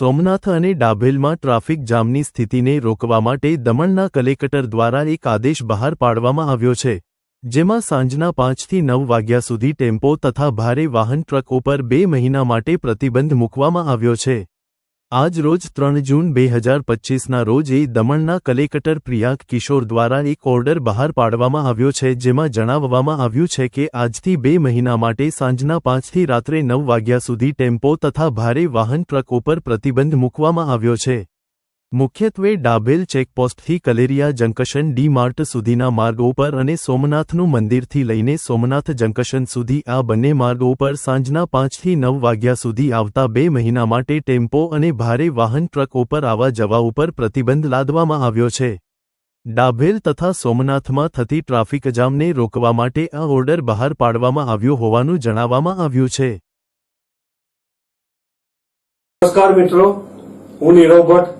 સોમનાથ અને ડાભેલમાં ટ્રાફિક જામની સ્થિતિને રોકવા માટે દમણના કલેક્ટર દ્વારા એક આદેશ બહાર પાડવામાં આવ્યો છે, જેમાં સાંજના પાંચથી નવ વાગ્યા સુધી ટેમ્પો તથા ભારે વાહન ટ્રક ઉપર બે મહિના માટે પ્રતિબંધ મૂકવામાં આવ્યો છે. આજ રોજ ત્રણ જૂન બે હજાર પચ્ચીસના રોજ દમણના કલેક્ટર પ્રિયાક કિશોર દ્વારા એક ઓર્ડર બહાર પાડવામાં આવ્યો છે, જેમાં જણાવવામાં આવ્યું છે કે આજથી બે મહિના માટે સાંજના પાંચથી રાત્રે નવ વાગ્યા સુધી ટેમ્પો તથા ભારે વાહન ટ્રક ઉપર પ્રતિબંધ મૂકવામાં આવ્યો છે. મુખ્યત્વે ડાભેલ ચેકપોસ્ટથી કલેરિયા જંકશન ડી માર્ટ સુધીના માર્ગો પર અને સોમનાથનું મંદિરથી લઈને સોમનાથ જંકશન સુધી આ બંને માર્ગો પર સાંજના પાંચથી નવ વાગ્યા સુધી આવતા બે મહિના માટે ટેમ્પો અને ભારે વાહન ટ્રકો પર આવવા જવા ઉપર પ્રતિબંધ લાદવામાં આવ્યો છે. ડાભેલ તથા સોમનાથમાં થતી ટ્રાફિક જામને રોકવા માટે આ ઓર્ડર બહાર પાડવામાં આવ્યો હોવાનું જણાવવામાં આવ્યું છે. નમસ્કાર મિત્રો, હું નીરવ ભટ્ટ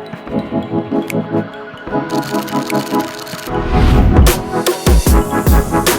Thank you.